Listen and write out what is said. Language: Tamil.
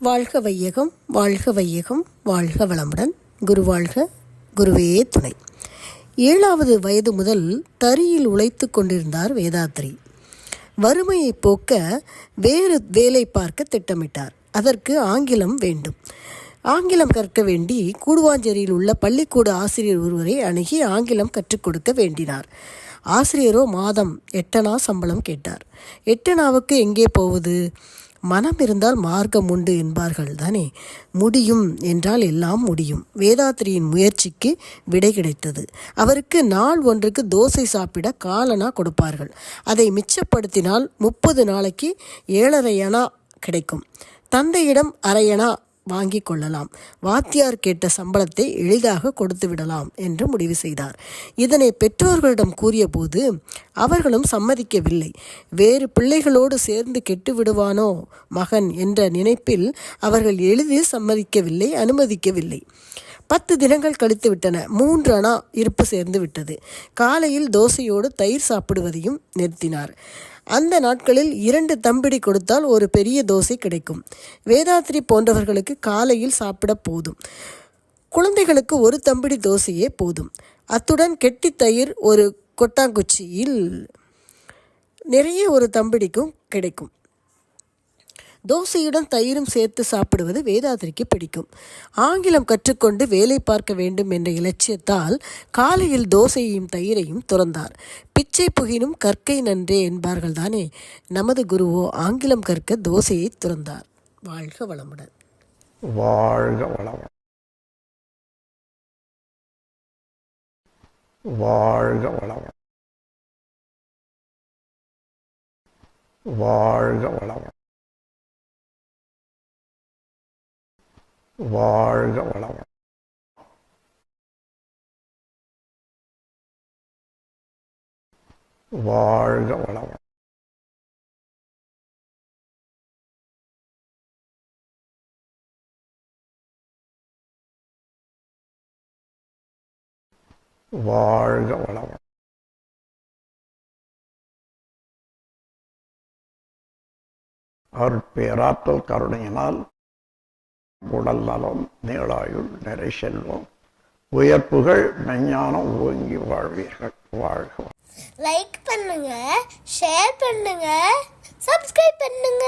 வாழ்க வையகம் வாழ்க வையகம் வாழ்க வளமுடன். குரு வாழ்க குருவே துணை. ஏழாவது வயது முதல் தறியில் உழைத்து கொண்டிருந்தார் வேதாத்ரி. வறுமையை போக்க வேறு வேலை பார்க்க திட்டமிட்டார். அதற்கு ஆங்கிலம் வேண்டும். ஆங்கிலம் கற்க வேண்டி கூடுவாஞ்சேரியில் உள்ள பள்ளிக்கூட ஆசிரியர் ஒருவரை அணுகி ஆங்கிலம் கற்றுக் கொடுக்க வேண்டினார். ஆசிரியரோ மாதம் எட்டனா சம்பளம் கேட்டார். எட்டனாவுக்கு எங்கே போவது? மனம் இருந்தால் மார்க்கம் உண்டு என்பார்கள் தானே. முடியும் என்றால் எல்லாம் முடியும். வேதாத்திரியின் முயற்சிக்கு விடை கிடைத்தது. அவருக்கு நாள் ஒன்றுக்கு தோசை சாப்பிட காலனா கொடுப்பார்கள். அதை மிச்சப்படுத்தினால் முப்பது நாளைக்கு ஏழரையனா கிடைக்கும். தந்தையிடம் அரையணா வாங்கி கொள்ளலாம். வாத்தியார் கேட்ட சம்பளத்தை எளிதாக கொடுத்து விடலாம் என்று முடிவு செய்தார். இதனை பெற்றோர்களிடம் கூறியபோது அவர்களும் சம்மதிக்கவில்லை. வேறு பிள்ளைகளோடு சேர்ந்து கெட்டு விடுவானோ மகன் என்ற நினைப்பில் அவர்கள் எளிதில் சம்மதிக்கவில்லை அனுமதிக்கவில்லை. பத்து தினங்கள் கழித்து விட்டன. மூன்று அணா இருப்பு சேர்ந்து விட்டது. காலையில் தோசையோடு தயிர் சாப்பிடுவதையும் நிறுத்தினார். அந்த நாட்களில் இரண்டு தம்பிடி கொடுத்தால் ஒரு பெரிய தோசை கிடைக்கும். வேதாத்ரி போன்றவர்களுக்கு காலையில் சாப்பிட போதும். குழந்தைகளுக்கு ஒரு தம்பிடி தோசையே போதும். அத்துடன் கெட்டி தயிர் ஒரு கொட்டாங்குச்சியில் நிறைய ஒரு தம்பிடிக்கும் கிடைக்கும். தோசையுடன் தயிரும் சேர்த்து சாப்பிடுவது வேதாதரிக்கு பிடிக்கும். ஆங்கிலம் கற்றுக்கொண்டு வேலை பார்க்க வேண்டும் என்ற இலட்சியத்தால் காலையில் தோசையையும் தயிரையும் துறந்தார். பிச்சை புகினும் கற்கை நன்றே என்பார்கள் தானே. நமது குருவோ ஆங்கிலம் கற்க தோசையை துறந்தார். வாழ்க வளமுடன். வாழ்க வளமுடன். வாழ்க வளமுடன். வாழ்க வளமுடன். வாழ்க வளமுடன். வாழ்க வளமுடன். வாழ்க வளம் அவர் பேராற்றல் கருணையினால் உடல் நலம் நீளாயுள் நிறை செல்வம். உயர்ப்புகள் மெஞ்ஞானம் ஓங்கி வாழ்வீர்கள். வாழ்க லைக் பண்ணுங்க ஷேர் பண்ணுங்க சப்ஸ்கிரைப் பண்ணுங்க.